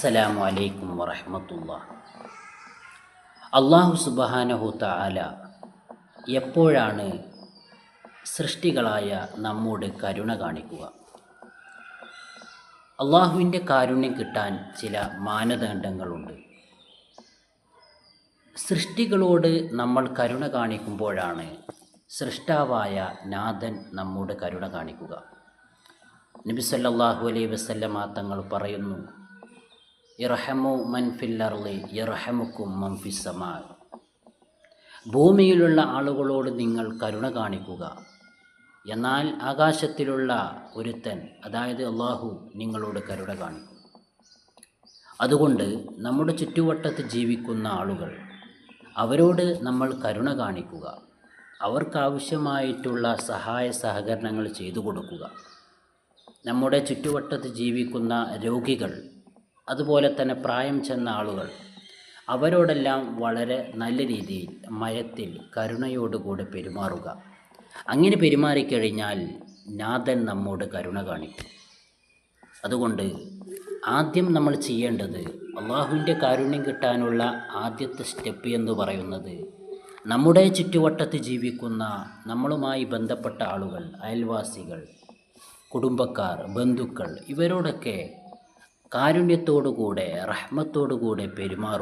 അസ്സലാമു അലൈക്കും വറഹമത്തുള്ള. അള്ളാഹു സുബഹാനഹു താല എപ്പോഴാണ് സൃഷ്ടികളായ നമ്മോട് കരുണ കാണിക്കുക? അള്ളാഹുവിന്റെ കാരുണ്യം കിട്ടാൻ ചില മാനദണ്ഡങ്ങളുണ്ട്. സൃഷ്ടികളോട് നമ്മൾ കരുണ കാണിക്കുമ്പോഴാണ് സൃഷ്ടാവായ നാഥൻ നമ്മോട് കരുണ കാണിക്കുക. നബി സല്ലല്ലാഹു അലൈഹി വസല്ലമ തങ്ങൾ പറയുന്നു ഇർഹമു മൻ ഫിൽ അർളി ഇർഹമുക്കും മൻ ഫിസ് ഭൂമിയിലുള്ള ആളുകളോട് നിങ്ങൾ കരുണ കാണിക്കുക. എന്നാൽ ആകാശത്തിലുള്ള ഒരുത്തൻ അതായത് അള്ളാഹു നിങ്ങളോട് കരുണ കാണിക്കും. അതുകൊണ്ട് നമ്മുടെ ചുറ്റുവട്ടത്ത് ജീവിക്കുന്ന ആളുകൾ അവരോട് നമ്മൾ കരുണ കാണിക്കുക. അവർക്കാവശ്യമായിട്ടുള്ള സഹായ സഹകരണങ്ങൾ ചെയ്തു കൊടുക്കുക. നമ്മുടെ ചുറ്റുവട്ടത്ത് ജീവിക്കുന്ന രോഗികൾ അതുപോലെ തന്നെ പ്രായം ചെന്ന ആളുകൾ. അവരോടെല്ലാം വളരെ നല്ല രീതിയിൽ മയത്തിൽ കരുണയോടുകൂടെ പെരുമാറുക. അങ്ങനെ പെരുമാറിക്കഴിഞ്ഞാൽ നാഥൻ നമ്മോട് കരുണ കാണിക്കും. അതുകൊണ്ട് ആദ്യം നമ്മൾ ചെയ്യേണ്ടത് അള്ളാഹുവിന്റെ കാരുണ്യം കിട്ടാനുള്ള ആദ്യത്തെ സ്റ്റെപ്പ് എന്ന് പറയുന്നത് നമ്മുടെ ചുറ്റുവട്ടത്ത് ജീവിക്കുന്ന നമ്മളുമായി ബന്ധപ്പെട്ട ആളുകൾ അയൽവാസികൾ കുടുംബക്കാർ ബന്ധുക്കൾ ഇവരോടൊക്കെ കാരുണ്യത്തോടുകൂടെ റഹ്മത്തോടുകൂടെ പെരുമാറും.